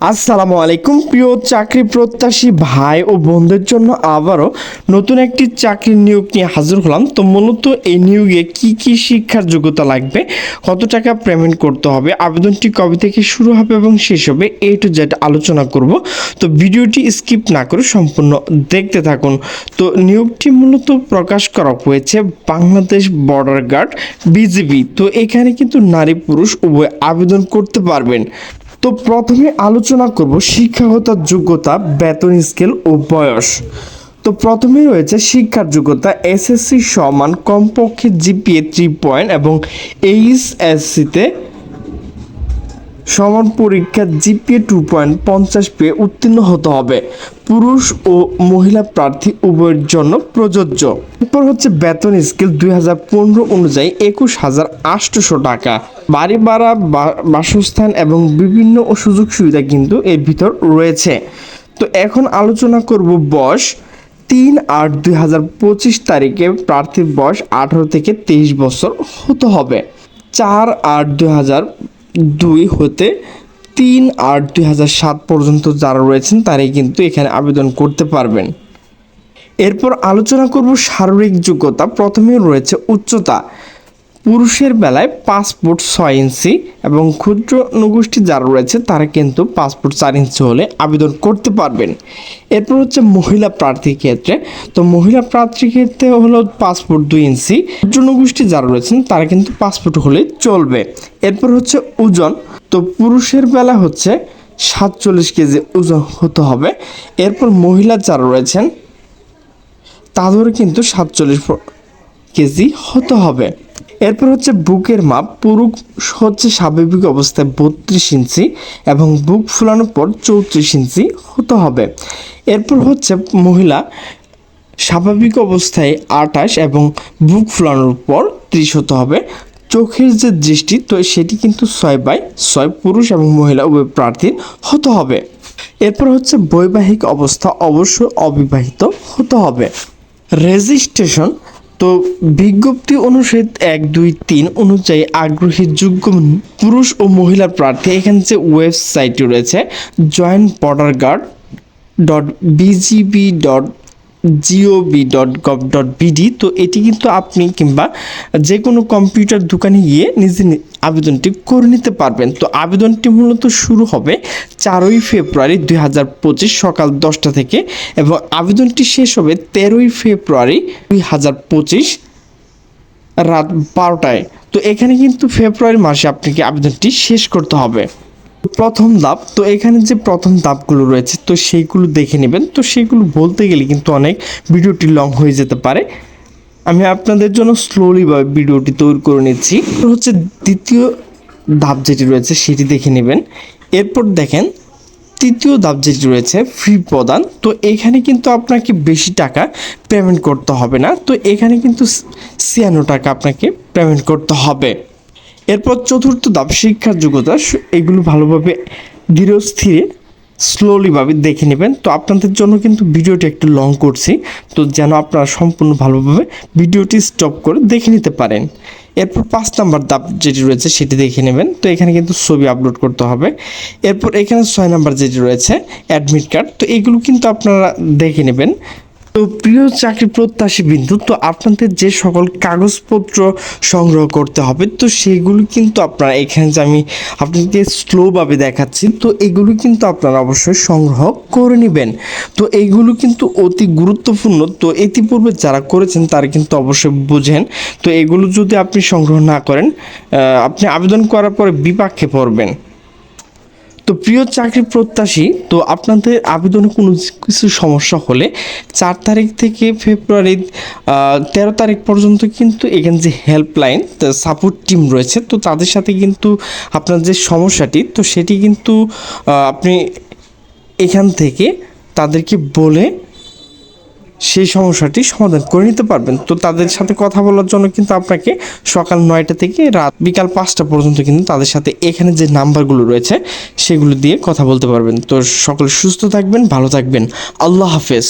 আসসালামু আলাইকুম, প্রিয় চাকরি প্রত্যাশী ভাই ও বোনদের জন্য আবারও নতুন একটি চাকরির নিয়োগ নিয়ে হাজির হলাম। তো মূলত এই নিয়োগে কি কি শিক্ষার যোগ্যতা লাগবে, কত টাকা পেমেন্ট করতে হবে, আবেদনটি কবে থেকে শুরু হবে এবং শেষ হবে এ টু জেড আলোচনা করব। তো ভিডিওটি স্কিপ না করে সম্পূর্ণ দেখতে থাকুন। তো নিয়োগটি মূলত প্রকাশ করা হয়েছে বাংলাদেশ বর্ডার গার্ড বিজিবি। তো এখানে কিন্তু নারী পুরুষ উভয় আবেদন করতে পারবেন। তো প্রথমে আলোচনা করব শিক্ষাগত যোগ্যতা, বেতন স্কেল ও বয়স। তো প্রথমে রয়েছে শিক্ষার যোগ্যতা, এসএসসি সমান কমপক্ষে জিপিএ থ্রি পয়েন্ট এবং এইচএসসিতে সমান পরীক্ষা জিপিএ টু পয়েন্ট পঞ্চাশ পেয়ে উত্তীর্ণ হতে হবে। পুরুষ ও মহিলা প্রার্থী উভয়ের জন্য প্রযোজ্য। এরপর হচ্ছে বেতন স্কেল দুই হাজার পনেরো অনুযায়ী একুশ হাজার আটশোশো টাকা। বাড়ি ভাড়া বাসস্থান এবং বিভিন্ন সুযোগ সুবিধা কিন্তু এর ভিতর রয়েছে। তো এখন আলোচনা করব বয়স। তিন আট দুই হাজার পঁচিশ তারিখে প্রার্থীর বয়স আঠারো থেকে তেইশ বছর হতে হবে। চার আট দুই হাজার দুই হতে তিন আট দুই হাজার সাত পর্যন্ত যারা রয়েছেন, তারাই কিন্তু এখানে আবেদন করতে পারবেন। এরপর আলোচনা করব শারীরিক যোগ্যতা। প্রথমে রয়েছে উচ্চতা। পুরুষের বেলায় পাসপোর্ট ছয় ইঞ্চি এবং ক্ষুদ্র অনুগোষ্ঠী যারা রয়েছে, তারা কিন্তু পাসপোর্ট চার ইঞ্চি হলে আবেদন করতে পারবেন। এরপর হচ্ছে মহিলা প্রার্থীর ক্ষেত্রে। তো মহিলা প্রার্থীর ক্ষেত্রে হলো পাসপোর্ট দুই ইঞ্চি। ক্ষুদ্র নগোষ্ঠী যারা রয়েছেন, তারা কিন্তু পাসপোর্ট হলে চলবে। এরপর হচ্ছে ওজন। তো পুরুষের বেলা হচ্ছে সাতচল্লিশ কেজি ওজন হতে হবে। এরপর মহিলা যারা রয়েছেন তাদের কিন্তু সাতচল্লিশ কেজি হতে হবে। এরপর হচ্ছে বুকের মাপ পুরুষ হচ্ছে স্বাভাবিক অবস্থায় বত্রিশ ইঞ্চি এবং বুক ফুলানোর পর চৌত্রিশ ইঞ্চি হতে হবে। এরপর হচ্ছে মহিলা স্বাভাবিক অবস্থায় আটাশ এবং বুক ফুলানোর পর ত্রিশ হতে হবে। চোখের যে দৃষ্টি, তো সেটি কিন্তু ছয় বাই ছয় পুরুষ এবং মহিলা উভয় প্রার্থীর হতে হবে। এরপর হচ্ছে বৈবাহিক অবস্থা অবশ্যই অবিবাহিত হতে হবে। রেজিস্ট্রেশন তো বিজ্ঞপ্তি অনুসারে এক, দুই, তিন অনুযায়ী আগ্রহী যোগ্য পুরুষ ও মহিলা প্রার্থী এখানে যে ওয়েবসাইটটি রয়েছে joint border guard dot BGB dot GOB dot gov dot BD তো এটি কিন্তু আপনি কিংবা যে কোনো কম্পিউটার দোকানে গিয়ে নিজে আবেদনটি করে নিতে পারবেন। তো আবেদনটি মূলত শুরু হবে চারই ফেব্রুয়ারি দুই হাজার পঁচিশ সকাল দশটা থেকে এবং আবেদনটি শেষ হবে তেরোই ফেব্রুয়ারি দুই হাজার পঁচিশ রাত বারোটায়। তো এখানে কিন্তু ফেব্রুয়ারি মাসে আপনাকে আবেদনটি শেষ করতে হবে। প্রথম ধাপ, তো এখানে যে প্রথম ধাপগুলো রয়েছে, তো সেইগুলো দেখে নেবেন। তো সেইগুলো বলতে গেলে কিন্তু অনেক ভিডিওটি লং হয়ে যেতে পারে। আমি আপনাদের জন্য স্লোলি ভাবে ভিডিওটি তৈরি করে নিচ্ছি। হচ্ছে দ্বিতীয় ধাপ যেটি রয়েছে, সেটি দেখে নেবেন। এরপর দেখেন, তৃতীয় ধাপ যেটি রয়েছে ফ্রি প্রদান। তো এখানে কিন্তু আপনাকে বেশি টাকা পেমেন্ট করতে হবে না। তো এখানে কিন্তু ছিয়ান্ন টাকা আপনাকে পেমেন্ট করতে হবে। এরপর চতুর্থ ধাপ, শিক্ষার যোগ্যতা। এগুলো ভালোভাবে ধীরস্থিরে স্লোলিভাবে দেখে নেবেন। তো আপনাদের জন্য কিন্তু ভিডিওটি একটু লং করছি। তো যেন আপনারা সম্পূর্ণ ভালোভাবে ভিডিওটি স্টপ করে দেখে নিতে পারেন। এরপর পাঁচ নাম্বার ধাপ যেটি রয়েছে সেটি দেখে নেবেন। তো এখানে কিন্তু ছবি আপলোড করতে হবে। এরপর এখানে ছয় নাম্বার যেটি রয়েছে অ্যাডমিট কার্ড তো এগুলো কিন্তু আপনারা দেখে নেবেন। তো প্রিয় চাকরি প্রত্যাশী বিন্দু, তো আপনাদের যে সকল কাগজপত্র সংগ্রহ করতে হবে, তো সেগুলো কিন্তু আপনারা এখানে যে আমি আপনাদেরকে স্লোভাবে দেখাচ্ছি, তো এগুলো কিন্তু আপনারা অবশ্যই সংগ্রহ করে নেবেন। তো এইগুলো কিন্তু অতি গুরুত্বপূর্ণ, তো ইতিপূর্বে যারা করেছেন তারা কিন্তু অবশ্যই বুঝেন। তো এগুলো যদি আপনি সংগ্রহ না করেন আপনি আবেদন করার পরে বিপাকে পড়বেন। তো প্রিয় চাকরি প্রত্যাশী, তো আপনাদের আবেদনে কোনো কিছু সমস্যা হলে চার তারিখ থেকে ফেব্রুয়ারি তেরো তারিখ পর্যন্ত কিন্তু এখানে যে হেল্পলাইন সাপোর্ট টিম রয়েছে, তো তাদের সাথে কিন্তু আপনার যে সমস্যাটি, তো সেটি কিন্তু আপনি এখান থেকে তাদেরকে বলে সেই সমস্যাটি সমাধান করে নিতে পারবেন। তো তাদের সাথে কথা বলার জন্য কিন্তু আপনাকে সকাল নয়টা থেকে রাত বিকাল পাঁচটা পর্যন্ত কিন্তু তাদের সাথে এখানে যে নাম্বারগুলো রয়েছে, সেগুলো দিয়ে কথা বলতে পারবেন। তো সকলে সুস্থ থাকবেন, ভালো থাকবেন। আল্লাহ হাফেজ।